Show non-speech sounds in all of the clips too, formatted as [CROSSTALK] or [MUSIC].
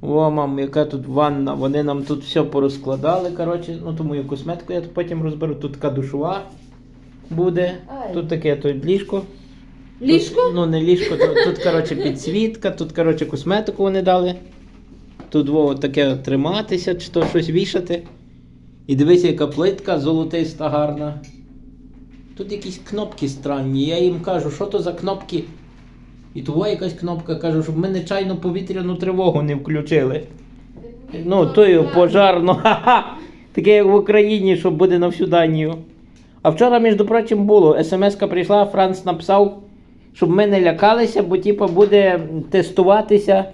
О, мам, яка тут ванна. Вони нам тут все порозкладали. Коротше, ну тому і косметику я потім розберу. Тут така душова буде. Ай. Тут таке тут ліжко. Ліжко? Тут, ну, не ліжко, тут, тут коротше, підсвітка, тут, коротше, косметику вони дали. Тут во, таке триматися, чи то щось вішати. І дивися, яка плитка золотиста гарна. Тут якісь кнопки странні. Я їм кажу, що то за кнопки. І того якась кнопка кажу, щоб ми нечайно повітряну тривогу не включили. Ну, тою пожарну, [LAUGHS] ха-ха. Таке як в Україні, що буде на всю Данію. А вчора, між прочим, було. СМС-ка прийшла, Франц написав, щоб ми не лякалися, бо типу, буде тестуватися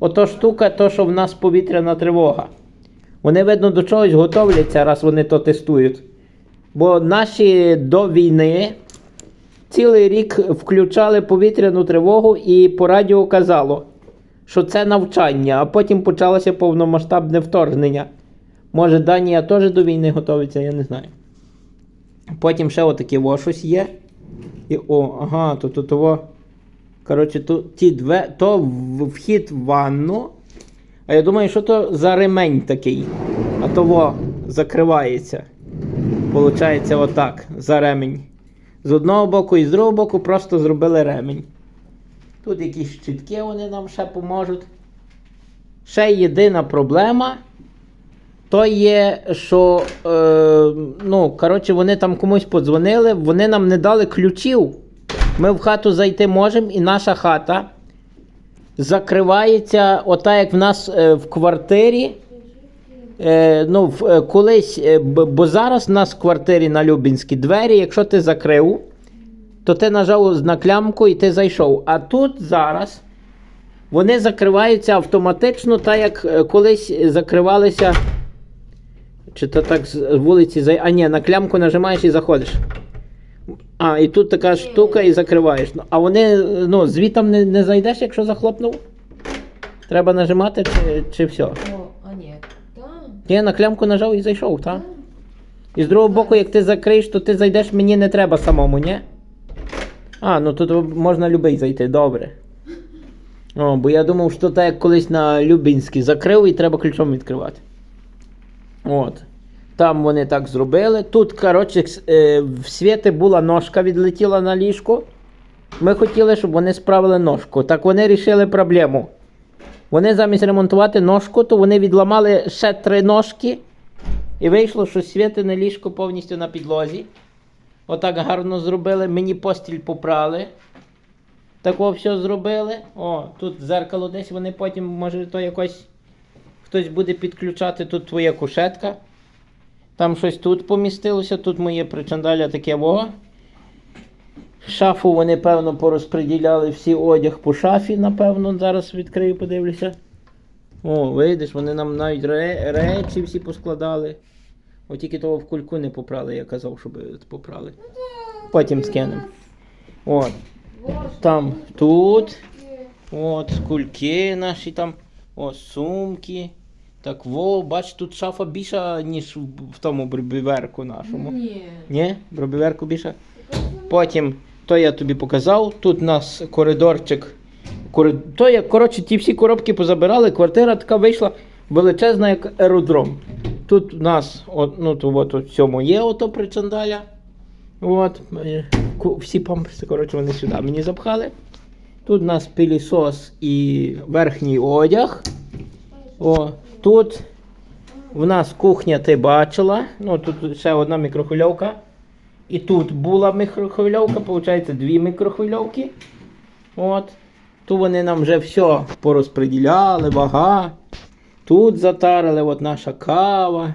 ото штука, то, що в нас повітряна тривога. Вони, видно, до чогось готовляться, раз вони то тестують. Бо наші до війни цілий рік включали повітряну тривогу і по радіо казало, що це навчання, а потім почалося повномасштабне вторгнення. Може, Данія теж до війни готується, я не знаю. Потім ще отаке во щось є. І о, ага, то тут того. Коротше, то, ті две, то вхід в ванну. А я думаю, що то за ремень такий. А то закривається. Получається отак, за ремень. З одного боку і з другого боку просто зробили ремень. Тут якісь щитки вони нам ще поможуть. Ще єдина проблема. То є, що е, ну, коротше, вони там комусь подзвонили, вони нам не дали ключів. Ми в хату зайти можемо, і наша хата закривається, ота як в нас е, в квартирі. Е, ну, е, колись, е, бо зараз в нас в квартирі на Любінській двері, якщо ти закрив, то ти нажав на клямку і ти зайшов. А тут зараз вони закриваються автоматично, так як колись закривалися. Чи то так з вулиці зай... А ні, на клямку нажимаєш і заходиш. А, і тут така штука і закриваєш. Ну, А вони, ну, звітом не, не зайдеш, якщо захлопнув? Треба нажимати чи, чи все? Я на клямку нажав і зайшов, так? І з другого боку, як ти закриєш, то ти зайдеш, мені не треба самому, ні? А, ну тут можна любий зайти, добре. О, бо я думав, що так як колись на Любінській закрив і треба ключом відкривати. От. Там вони так зробили. Тут, коротше, е, в світи була ножка, відлетіла на ліжко. Ми хотіли, щоб вони справили ножку. Так вони рішили проблему. Вони замість ремонтувати ножку, то вони відламали ще три ножки. І вийшло, що світине ліжко повністю на підлозі. Отак гарно зробили. Мені постіль попрали. Тако все зробили. О, тут зеркало десь вони потім, може, то якось хтось буде підключати. Тут твоя кушетка. Там щось тут помістилося, тут моє причандаля таке во. Шафу вони, певно, порозподіляли всі одяг по шафі, напевно, зараз відкрию, подивлюся. О, видиш, вони нам навіть ре- речі всі поскладали. От тільки того в кульку не попрали, я казав, щоб попрали. Потім скинемо. От. Там тут. От, кульки наші там. О, сумки. Так, во, бач, тут шафа більша, ніж в тому бробіверку нашому. Ні. Ні? Бробіверку більше. Потім, то я тобі показав, тут у нас коридорчик. Кори... То я, коротше, ті всі коробки позабирали, квартира така вийшла величезна, як аеродром. Тут у нас, от, ну, то, от, от, цьому є ото причандаля. От, е, всі памперси, коротше, вони сюди мені запхали. Тут у нас пилісос і верхній одяг. О, тут в нас кухня ти бачила. Ну, тут ще одна мікрохвильовка. І тут була мікрохвильовка, виходить, дві мікрохвильовки. От. Тут вони нам вже все порозподіляли, вага. Тут затарили от наша кава.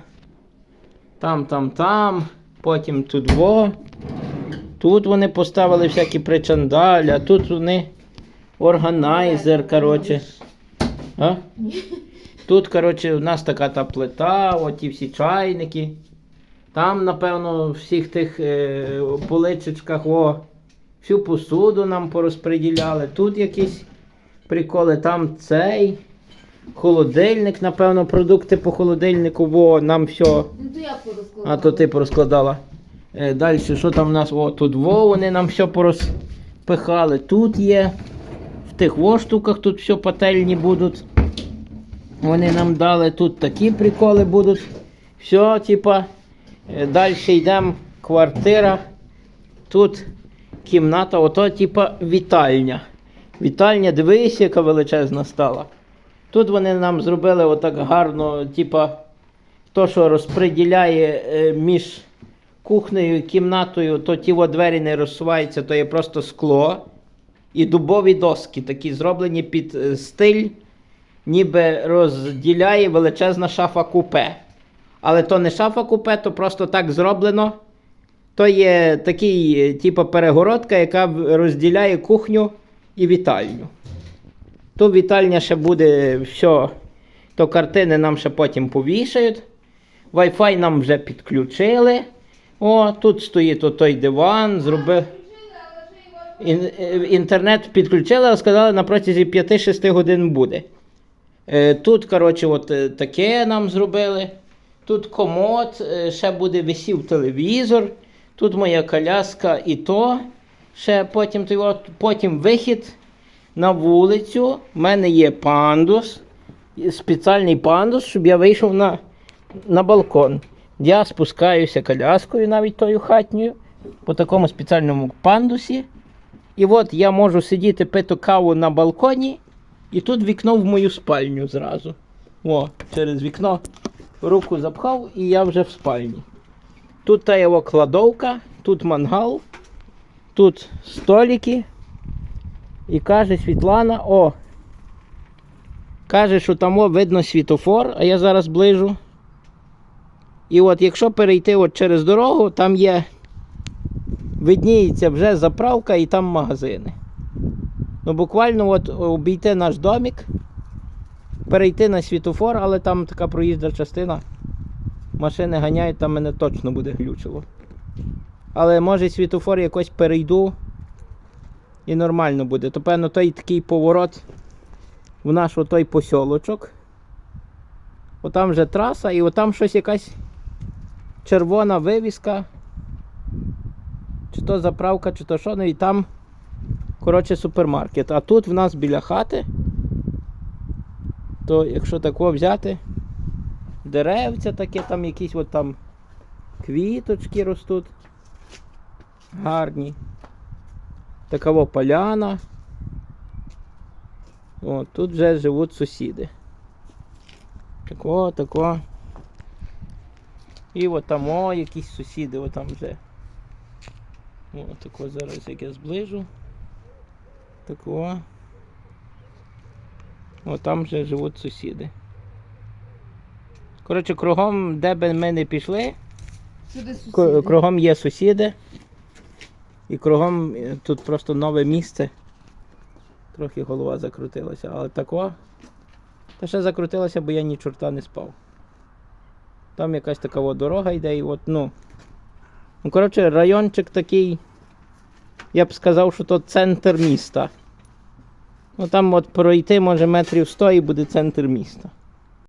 Там, там, там. Потім тут во. Тут вони поставили всякі причандаля, тут вони органайзер, коротше. А? Тут, коротше, у нас така та плита, оті всі чайники. Там, напевно, в всіх тих е, поличечках о, всю посуду нам порозподіляли. Тут якісь приколи, там цей. Холодильник, напевно, продукти по холодильнику, во, нам все. Ну то я порозкладала. А то ти порозкладала. Е, далі, що там в нас? О, тут во, вони нам все порозпихали. Тут є. В тих во штуках тут все пательні будуть. Вони нам дали тут такі приколи будуть. Все, типа, далі йдемо квартира. Тут кімната, ото, типа, вітальня. Вітальня, дивись, яка величезна стала. Тут вони нам зробили отак гарно, типа, то, що розподіляє е, між кухнею і кімнатою, то ті двері не розсуваються, то є просто скло. І дубові доски такі зроблені під е, стиль, ніби розділяє величезна шафа купе. Але то не шафа купе, то просто так зроблено. То є такий, е, типу, перегородка, яка розділяє кухню і вітальню. То вітальня ще буде все, то картини нам ще потім повішають. Wi-Fi нам вже підключили. О, тут стоїть отой диван, зробив. Е, Інтернет підключили, але сказали, на протязі 5-6 годин буде. Е, Тут, коротше, от таке нам зробили. Тут комод, е, ще буде висів телевізор. Тут моя коляска і то. Ще потім, потім вихід на вулицю. У мене є пандус. Спеціальний пандус, щоб я вийшов на, на балкон. Я спускаюся коляскою, навіть тою хатньою, по такому спеціальному пандусі. І от я можу сидіти пити каву на балконі, і тут вікно в мою спальню зразу. О, через вікно руку запхав, і я вже в спальні. Тут та його кладовка, тут мангал, тут столики. І каже Світлана, о, каже, що там видно світофор, а я зараз ближу. І от якщо перейти от через дорогу, там є видніється вже заправка і там магазини. Ну, буквально от обійти наш домик, перейти на світофор, але там така проїзда частина. Машини ганяють, там мене точно буде глючило. Але може світофор якось перейду і нормально буде. То певно той такий поворот в наш отой посьолочок. Отам вже траса, і отам щось якась червона вивіска. Чи то заправка, чи то що, ну і там, коротше, супермаркет. А тут в нас біля хати, то якщо тако взяти, деревця таке, там якісь от там квіточки ростуть. Гарні. Такова поляна. О, тут вже живуть сусіди. Тако, тако. І от там о, якісь сусіди, от там вже. О, тако зараз як я зближу. Тако. О, там вже живуть сусіди. Коротше, кругом, де би ми не пішли, Кругом є сусіди. І кругом е, тут просто нове місце. Трохи голова закрутилася, але тако. Та ще закрутилася, бо я ні чорта не спав. Там якась така от дорога йде і от, ну. Ну, коротше, райончик такий. Я б сказав, що то центр міста. Ну там от пройти може метрів 100 і буде центр міста.